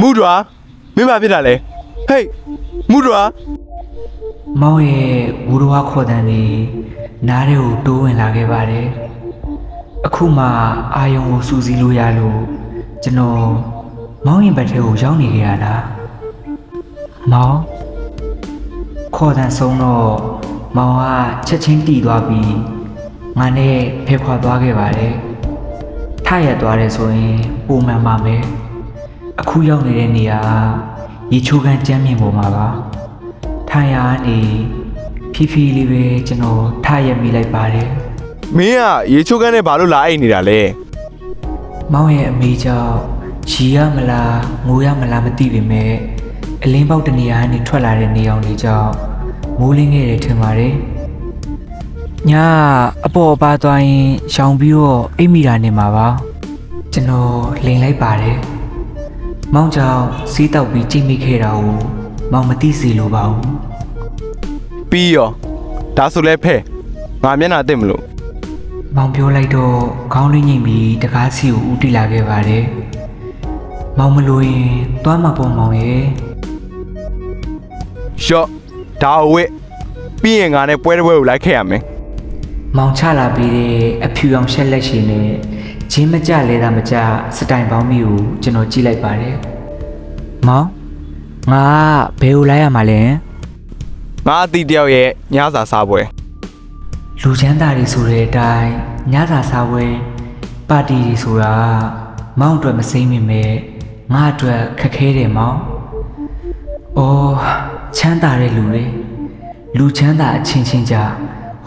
မူတွာမင်းဘာဖြစ်တာလဲဟေးမူတွာမောင်ရဲ့ဝူတော်ခေါ်တဲ့နေနားထဲကိုတိုးဝင်လာခဲ့ပါတယ်အခုမှအာယုံကိုစူးစီးလို့ရလို့ကျွန်တော်မောင်ရင်ဘက်ထဲကိုရောက်နေကြရတာမောင်ခေါ်တဲ့ဆုံးတော့မောင်ကချက်ချင်းတီသွားပြီးငါနဲ့ဖက်ခွာသွားခဲ့ပါတယ်ထရက်သွားတယ်ဆိုရင်ပုံမှန်ပါမယ် အခုရောက်နေတဲ့နေရာကရေချိုးခန်းကျမ်းမြင့်ပေါ်မှာပါထိုင်ရာကနေဖီဖီလေးပဲကျွန်တော်ထားရမိလိုက်ပါတယ်မင်းကရေချိုးကန်းနဲ့ဘာလို့လာအိတ်နေတာလဲ။မောင်ရဲ့အမေကြောင့်ရီရမလားငိုရမလားမသိပေမဲ့အလင်းပေါက်တနေရာကနေထွက်လာတဲ့နေအောင်လေးကြောင့်မိုးလင်းခဲ့တယ်ထင်ပါတယ်။ညအပေါ်အပါသွားရင်ရှောင်ပြီးတော့အိပ်မိတာနေမှာပါ။ကျွန်တော်လိန်လိုက်ပါတယ်။ မောင်ကြောင့်စီးတောက်ပြီးကြိတ်မိခဲ့တာကိုမောင်မသိစီလိုပါဘူး။ပြီးရောဒါဆိုလဲဖဲငါမျက်နှာတက်မလို့မောင်ပြောလိုက်တော့ခေါင်းလေးညိမ့်ပြီးတကားစီကိုဦးတိလာခဲ့ပါတယ်။မောင်မလို့ရင်သွားမှာပေါ့မောင်ရဲ့ရှော့ဒါအဝစ်ပြီးရင်ငါနဲ့ပွဲတစ်ပွဲကိုလိုက်ခဲ့ရမယ်။မောင်ချလာပြီးတဲ့အဖြူအောင်ရှက်လက်ရှင်နဲ့ဂျင်းမကြလဲတာမကြစတိုင်ပေါင်းမျိုးကိုကျွန်တော်ကြည့်လိုက်ပါတယ်။ မောင်ငါကဘယ်ကိုလိုက်ရမှာလဲငါအတီတယောက်ရဲ့ညစာစားပွဲ။လူချမ်းသာတွေဆိုတဲ့အတိုင်းညစာစားပွဲပါတီတွေဆိုတာမောင်အတွက်မစိမ့်မိမဲ့ငါအတွက်ခက်ခဲတယ်မောင်။အော်ချမ်းသာတဲ့လူတွေလူချမ်းသာအချင်းချင်းကြ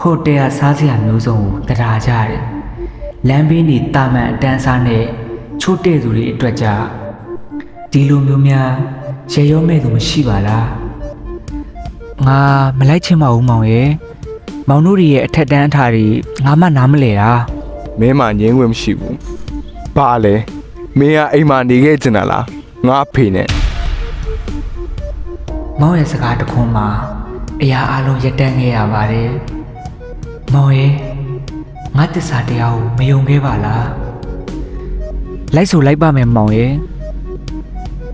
ဟိုတယ်ကစားစရာမျိုးစုံကိုတရားကြတယ်။လမ်းဘေးနေတာမန်အတန်းစားနဲ့ချို့တဲ့သူတွေအတွက်ကြ ဒီလိုမျိုးများရေရောမဲ့သူမရှိပါလား။ငါမလိုက်ချင်ပါဘူးမောင်ရဲ့။မောင်တို့တွေရဲ့အထက်တန်းအထာတွေငါမှနားမလဲတာမင်းမှငင်းဝင်မရှိဘူးဘာလဲမင်းကအိမ်မှာနေခဲ့ကျင်တာလားငါအဖေနဲ့မောင်ရဲ့စကားတစ်ခွန်းမှာအရာအလုံးရက်တန်းခဲ့ရပါတယ်မောင်ရဲ့ငါတစ္ဆာတရားကိုမယုံခဲ့ပါလားလိုက်ဆိုလိုက်ပါမယ်မောင်ရဲ့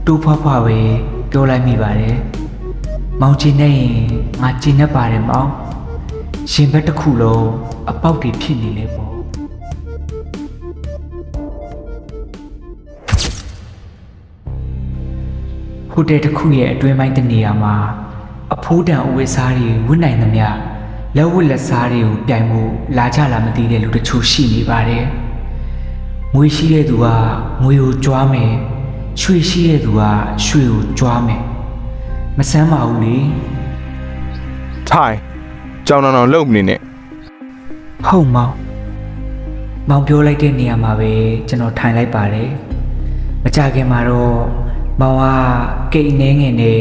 တူဖွားဖွားပဲပြောလိုက်မိပါတယ်မောင်ချင်းနဲ့ရင်ငါကျင်နေပါတယ်မောင်ရှင်ဘက်တစ်ခုလုံးအပေါက်တွေဖြစ်နေလေပေါ့ဟိုတယ်တစ်ခုရဲ့အတွင်းပိုင်းတစ်နေရာမှာအဖိုးတန်အဝတ်စားတွေဝတ်နိုင်သမျှလက်ဝတ်လက်စားတွေကိုပြိုင်မှုလာကြလာမသိတဲ့လူတချို့ရှိနေပါတယ်။ငွေရှိတဲ့သူကငွေကိုကြွားမယ်၊ ရွှေရှိတဲ့သူကရွှေကိုကြွားမယ်မဆမ်းပါဘူးလေထိုင်ကြောင်တောင်တောင်လုံမနေနဲ့ဟုတ်မောင်မောင်ပြောလိုက်တဲ့နေရာမှာပဲကျွန်တော်ထိုင်လိုက်ပါတယ်မကြခင်မှာတော့မောင်ကကိတ်နေငယ်နဲ့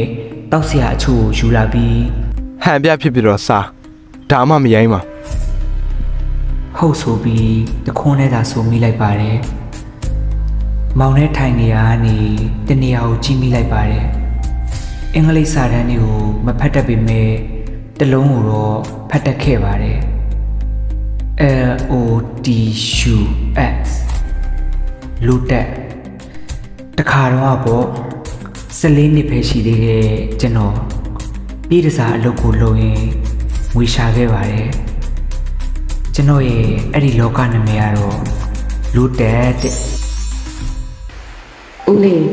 တောက်စရာအချို့ကိုယူလာပြီးဟန်ပြဖြစ်ဖြစ်တော့စားဒါမှမရိုင်းပါဟုတ်ဆိုပြီးတခွန်းနဲ့သာဆိုမိလိုက်ပါတယ် မောင်နဲ့ထိုင်နေရကနေတနေရာကိုကြည့်မိလိုက်ပါတယ်။အင်္ဂလိပ်စာတန်းတွေကိုမဖတ်တတ်ပေမဲ့တစ်လုံးကိုတော့ဖတ်တတ်ခဲ့ပါတယ်။ L O T U X လူတက်တခါတော့ပေါ့14နှစ်ပဲရှိသေးတယ်ကျွန်တော်ပြည်တစားအလုပ်ကိုလုပ်ရင်ငွေရှာခဲ့ပါတယ်။ကျွန်တော်ရဲ့အဲ့ဒီလောကနာမည်ကတော့လူတက်တဲ့ ဦးလေး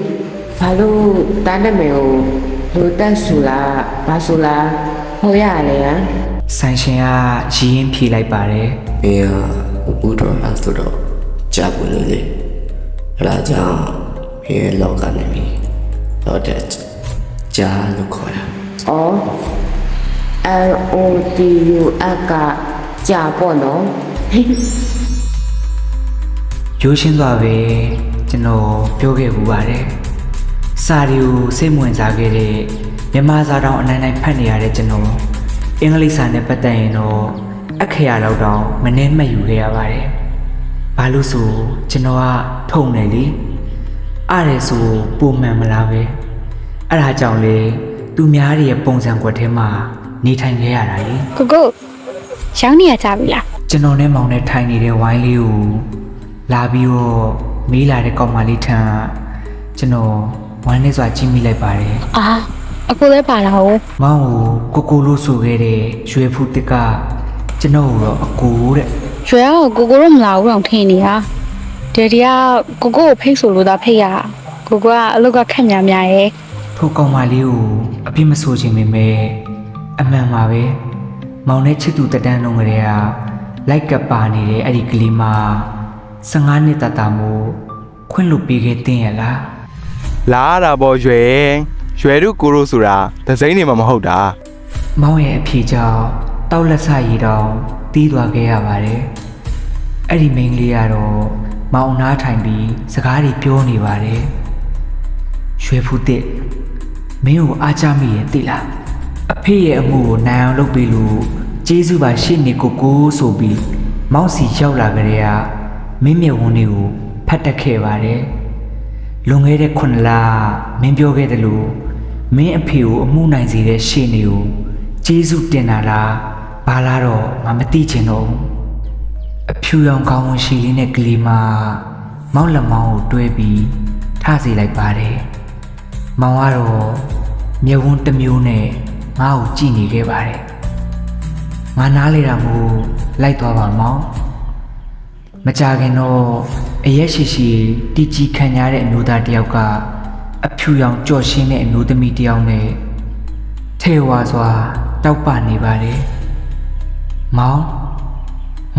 ဘာလို့တားနာမည်ကိုလူတက်ဆူလားဘာဆူလားဟောရလဲဟမ်ဆိုင်ရှင်ကရည်ရင်ဖြေလိုက်ပါတယ်မင်းကဦးတော်လားဆိုတော့ကြာဘူးလေလေအဲဒါကြောင့်မင်းရဲ့လောကနေပြီးတော့တဲ့ကြာလို့ခေါ်တာအော် L O T U F ကကြာပေါ့နော်ရိုးရှင်းသွားပဲ ကျွန်တော်ပြောခဲ့ဘူးပါတယ်စာတွေကိုစိတ်ဝင်စားခဲ့တဲ့မြန်မာစာတောင်အနိုင်နိုင်ဖတ်နေရတဲ့ကျွန်တော်အင်္ဂလိပ်စာနဲ့ပတ်သက်ရင်တော့အခရာတော့တောင်မနှဲမှတ်ယူခဲ့ရပါတယ်ဘာလို့ဆိုကျွန်တော်ကထုံတယ်လေအားရဆိုပုံမှန်မလားပဲအဲ့ဒါကြောင့်လေသူများတွေရဲ့ပုံစံကွက်ထဲမှာနေထိုင်ခဲ့ရတာလေကိုကိုရောင်းနေရကြပြီလားကျွန်တော်နဲ့မောင်နဲ့ထိုင်နေတဲ့ဝိုင်းလေးကိုလာပြီးတော့ မေးလာတဲ့ကောင်မလေးထံကကျွန်တော်ဝမ်းနဲ့စွာကြည့်မိလိုက်ပါတယ်အာအကိုလည်းပါလာဟုတ်မောင်ကိုကိုကိုလို့ဆိုခဲ့တဲ့ရွှေဖူးတစ်ကကျွန်တော်ကိုတော့အကိုတဲ့ရွှေကကိုကိုတော့မလာဘူးတော့ထင်နေတာဒေဒီကကိုကိုကိုဖိတ်ဆိုလို့သာဖိတ်ရကိုကိုကအလုပ်ကခက်များများရဲ့ထိုကောင်မလေးကိုအပြစ်မဆိုချင်ပေမဲ့အမှန်ပါပဲမောင်နဲ့ချစ်သူတက်တန်းလုံးကလေးကလိုက်ကပ်ပါနေတဲ့အဲ့ဒီကလေးမ 15နှစ်တတမို့ခွင့်လွတ်ပေးခဲ့တဲ့ရလားလာရတာပေါ့ရွယ်ရွယ်တို့ကိုရိုဆိုတာဒဇိမ့်နေမှာမဟုတ်တာမောင်ရဲ့အဖြေကြောင့်တောက်လက်ဆရည်တောင်တီးသွားခဲ့ရပါတယ်အဲ့ဒီမိန်းကလေးကတော့မောင်နားထိုင်ပြီးစကားတွေပြောနေပါတယ်ရွှေဖူးတစ်မင်းကိုအားကြမိရဲ့သိလားအဖေရဲ့အမှုကိုနိုင်အောင်လုပ်ပေးလို့ကျေးဇူးပါရှေ့နေကိုကိုဆိုပြီးမောင်စီရောက်လာကြတဲ့က မင်းမြတ်ဝန်းတွေကိုဖတ်တက်ခဲ့ပါတယ်လွန်ခဲ့တဲ့ခုနှစ်လမင်းပြောခဲ့တယ်လို့မင်းအဖေကိုအမှုနိုင်စေတဲ့ရှေ့နေကိုကျေးဇူးတင်တာလားဘာလားတော့ငါမသိချင်တော့ဘူးအဖြူရောင်ကောင်းဝင်ရှိလေးနဲ့ကလေးမမောင်လက်မောင်းကိုတွဲပြီးထစေလိုက်ပါတယ်မောင်ကတော့မျက်ဝန်းတစ်မျိုးနဲ့ငါ့ကိုကြည့်နေခဲ့ပါတယ်ငါနားလေတာမို့လိုက်သွားပါမောင် မကြခင်တော့အရက်ရှိရှိတီကြီးခံရတဲ့အမျိုးသားတစ်ယောက်ကအဖြူရောင်ကြော်ရှင်းတဲ့အမျိုးသမီးတစ်ယောက်နဲ့ထဲဝါစွာတောက်ပနေပါတယ်။မောင်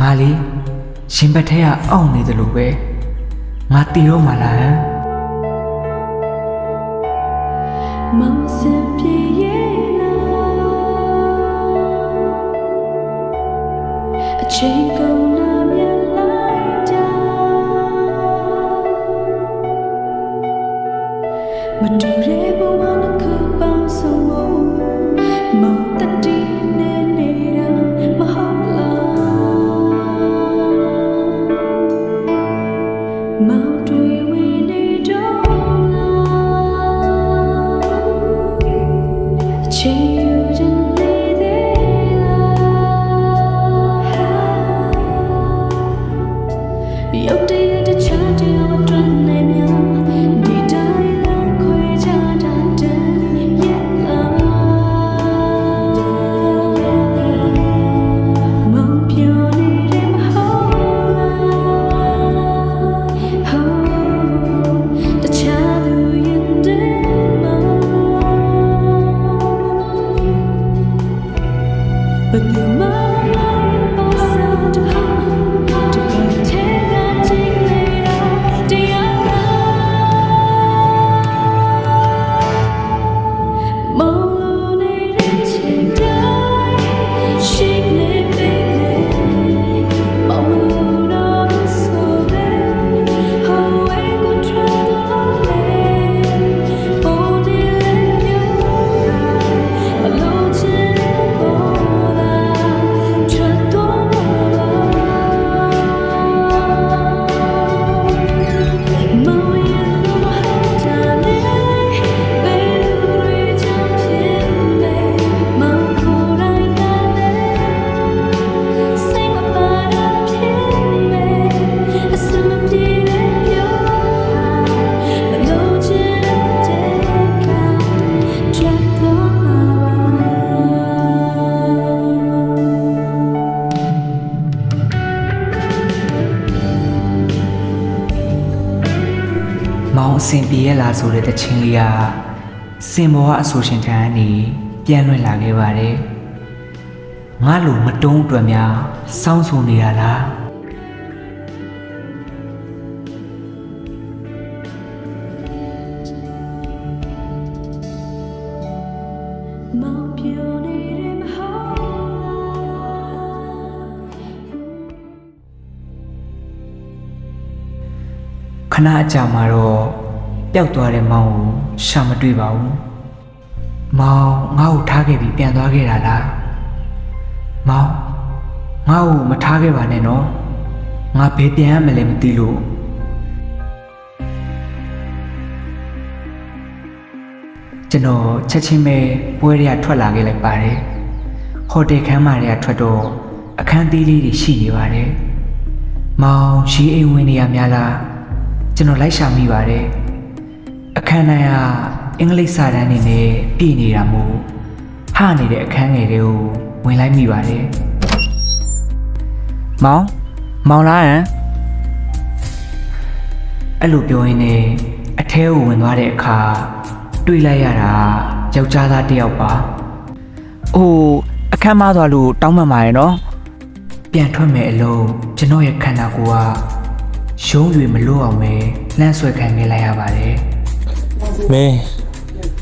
ငါလေးရှင်ဘက်ထဲကအောင့်နေတယ်လို့ပဲငါတီတော့မှလားဟမ်မောင်စင် မတူတဲ့ဘဝတစ်ခုပေါင်းစုံဖို့မောင်တတိနဲ့နေတာမဟုတ်လားမောင်တွေဝင်နေတော့လားအချိန်ယူခြင်းနေသေးလားရုပ်တရက်တစ်ချားတ မောင်အစင်ပြေရလားဆိုတဲ့တခြင်းလေးကစင်ဘောကအဆိုရှင်ထံကနေပြန်လွင်လာခဲ့ပါတယ်ငါလိုမတုံးအတွက်များစောင်းဆိုနေရလားမောင်ပြောနေတယ်မဟုတ်လားခဏအကြာမှာတော့ ပျောက်သွားတဲ့မောင်ကိုရှာမတွေ့ပါဘူး။မောင်ငါ့ကိုထားခဲ့ပြီးပြန်သွားခဲ့တာလား။မောင်ငါ့ကိုမထားခဲ့ပါနဲ့နော်။ငါဘယ်ပြန်ရမလဲမသိလို့ကျွန်တော်ချက်ချင်းပဲပွဲတွေကထွက်လာခဲ့လိုက်ပါတယ်။ဟိုတယ်ခန်းမတွေကထွက်တော့အခန်းသေးလေးတွေရှိနေပါတယ်။မောင်ရှိအိမ်ဝင်နေရများလားကျွန်တော်လိုက်ရှာမိပါတယ် အခအခန်းတိုင်းကအင်္ဂလိပ်စာတန်းနေနဲ့ပြည်နေတာမို့ဟနေတဲ့အခန်းငယ်တွေကိုဝင်လိုက်မိပါတယ်။မောင်မောင်လားဟမ်အဲ့လိုပြောရင်းနဲ့အထဲကိုဝင်သွားတဲ့အခါတွေ့လိုက်ရတာယောက်ျားသားတစ်ယောက်ပါ။အိုးအခန်းမသွားလို့တောင်းပန်ပါရဲ့နော်။ပြန်ထွက်မယ်အလုံးကျွန်တော်ရဲ့ခန္ဓာကိုယ်ကရုံးရွေမလို့အောင်ပဲလှမ်းဆွဲခံခဲ့လိုက်ရပါတယ်။ မင်း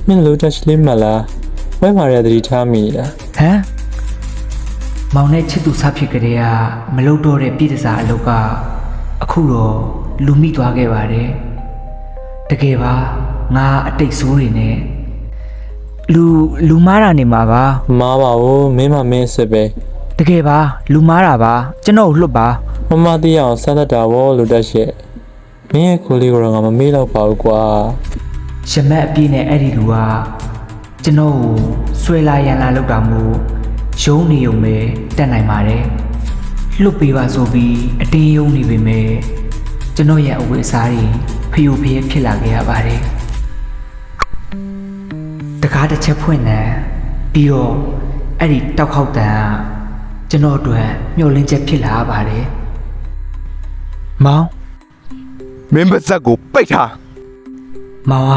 မင်းလိုတက်လေးမလားဝဲမာရတတိထားမိလားဟမ်မောင်နဲ့ချစ်သူစားဖြစ်ကြတဲ့ကမလုပ်တော့တဲ့ပြည်တစားအလုပ်ကအခုတော့လူမိသွားခဲ့ပါတယ်တကယ်ပါငါအတိတ်ဆိုးတွေနဲ့လူလူမားတာနေမှာပါမားပါဘူးမင်းမမင်းစစ်ပဲတကယ်ပါလူမားတာပါကျွန်တော်ကိုလွတ်ပါမမသိအောင်ဆက်တတ်တာဗောလိုတက်ရှက်မင်းရဲ့ကိုလေးကတော့ငါမမေ့တော့ပါဘူးကွာ ရမက်အပြည့်နဲ့အဲ့ဒီလူကကျွန်တော်ကိုဆွဲလာရန်လာလောက်တာမို့ရုံးနေုံပဲတက်နိုင်ပါတယ်လွတ်ပေးပါဆိုပြီးအတင်းယုံနေပေမဲ့ကျွန်တော်ရဲ့အဝတ်အစားတွေဖျို့ဖျဲဖြစ်လာခဲ့ရပါတယ်တကားတစ်ချက်ဖွင့်နေပြီးတော့အဲ့ဒီတောက်ခေါက်တန်ကကျွန်တော်အတွက်မျောလင်းချက်ဖြစ်လာပါတယ်မောင်မင်းပါဇက်ကိုပိတ်ထား မောင်က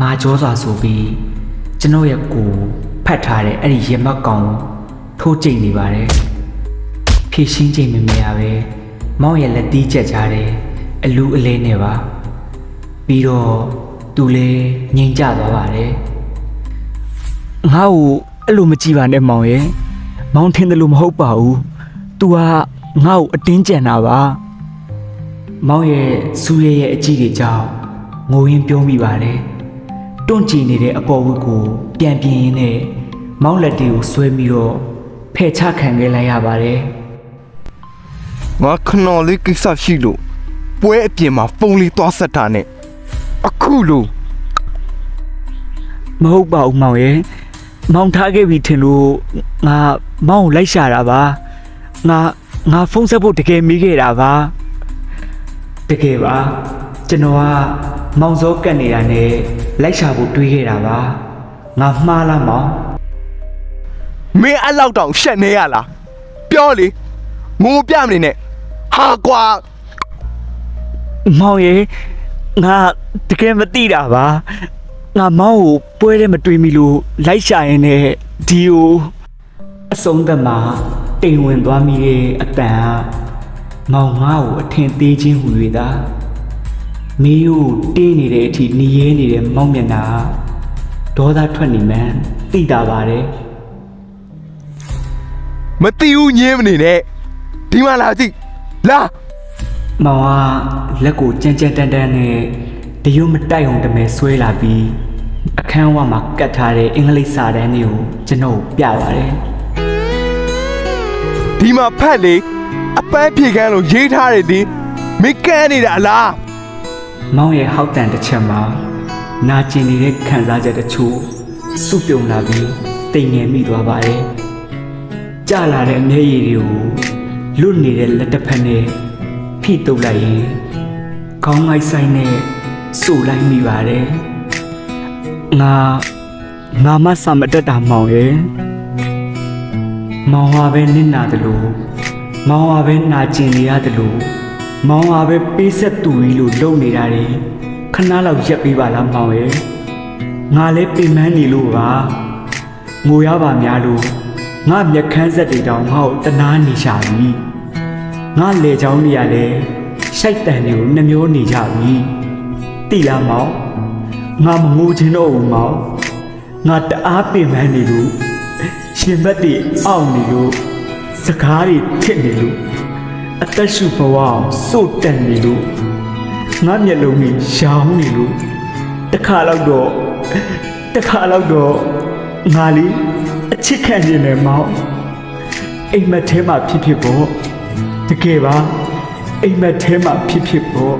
မာကြောစွာဆိုပြီးကျွန်တော်ရဲ့ကိုယ်ဖတ်ထားတဲ့အဲ့ဒီရင်မက်ကောင်ကိုထိုးကျိတ်နေပါတယ်ဖြည့်ရှင်းချိန်မမြင်ရပဲမောင်ရဲ့လက်တီးချက်ချတယ်အလူအလဲနဲ့ပါပြီးတော့သူလည်းငြိမ်ကြသွားပါတယ်ငါ့ကိုအဲ့လိုမကြည့်ပါနဲ့မောင်ရဲ့မောင်ထင်တယ်လို့မဟုတ်ပါဘူး तू ကငါ့ကိုအတင်းကြံတာပါမောင်ရဲ့စူးရဲရဲ့အကြည့်တွေကြောင့် ငိုရင်းပြောမိပါတယ်။တွန့်ကြည့်နေတဲ့အပေါ်ဝတ်ကိုပြန်ပြင်းရင်းနဲ့မောင်လက်တွေကိုဆွဲပြီးတော့ဖယ်ချခံခဲ့လိုက်ရပါတယ်ငါခနော်လေးကိစ္စရှိလို့ပွဲအပြင်မှာဖုန်းလေးသွားဆက်တာနဲ့အခုလို့။မဟုတ်ပါဘူးမောင်ရဲ့။မောင်ထားခဲ့ပြီထင်လို့ငါမောင်ကိုလိုက်ရှာတာပါ။ငါငါဖုန်းဆက်ဖို့တကယ်မိခဲ့တာပါ။တကယ်ပါ ကျွန်တော်ကမောင်စောကတ်နေတာနဲ့လိုက်ရှာဖို့တွေးခဲ့တာပါ။ငါမှားလားမောင်မင်းအဲ့လောက်တောင်ရှက်နေရလားပြောလေငိုပြမနေနဲ့ဟာကွာမောင်ရေငါတကယ်မသိတာပါငါမောင်ကိုပွဲထဲမတွေ့မိလို့လိုက်ရှာရင်လည်းဒီကိုအဆုံးသတ်မှာတိမ်ဝင်သွားမိတဲ့အတန်ကမောင်ငါ့ကိုအထင်သေးခြင်းဟူ၍သာ မီးကိုတင်းနေတဲ့အထိหนีရဲနေတဲ့မောင်မျက်နှာကဒေါသထွက်နေမှန်းသိတာပါတယ်မတိဘူးညင်းမနေနဲ့ဒီမှာလာကြည့်လာမောင်ကလက်ကိုကြမ်းကြမ်းတန်းတန်းနဲ့တရွတ်မတိုက်အောင်တမဲဆွဲလာပြီးအခန်းဝမှာကတ်ထားတဲ့အင်္ဂလိပ်စာတန်းတွေကိုကျွန်တော်ပြပါတယ်ဒီမှာဖတ်လေအပန်းဖြေခန်းလို့ရေးထားတယ်ဒီမင်းကန်းနေတာလား။ မောင်ရဲ့ဟောက်တန်တစ်ချက်မှာနာကျင်နေတဲ့ခံစားချက်တချို့စုပြုံလာပြီးတိမ်ငယ်မိသွားပါတယ်။ကြာလာတဲ့အမျက်ရည်တွေကိုလွတ်နေတဲ့လက်တစ်ဖက်နဲ့ဖိတုပ်လိုက်ရင်ခေါင်းငိုက်ဆိုင်နဲ့ဆိုလိုက်မိပါတယ်။ငါငါမဆာမတက်တာမောင်ရဲ့မောင်ဟာပဲနစ်နာတယ်လို့မောင်ဟာပဲနာကျင်နေရတယ်လို့ မောင်ဟာပဲပေးဆက်သူကြီးလို့လုံနေတာတွေခဏလောက်ရက်ပေးပါလားမောင်ရဲ့ငါလည်းပင်မနေလို့ပါငိုရပါများလို့ငါမျက်ခမ်းဆက်တွေတောင်ငါ့ကိုတနာနေရှာပြီငါလေချောင်းနေရလဲရှိုက်တန်တွေကိုနှမျိုးနေကြပြီတိလားမောင်ငါမငိုချင်တော့ဘူးမောင်ငါတအားပင်မနေလို့ရှင်ဘက်တွေအောင့်နေလို့စကားတွေထစ်နေလို့ အသက်ရှူဘဝအောင်စိုးတန်နေလို့ငါမျက်လုံးကြီးရှောင်းနေလို့တစ်ခါတော့တော့တစ်ခါတော့တော့ငါလေးအချစ်ခံနေတယ်မောင်အိမ်မက်ထဲမှာဖြစ်ဖြစ်ပေါ့တကယ်ပါအိမ်မက်ထဲမှာဖြစ်ဖြစ်ပေါ့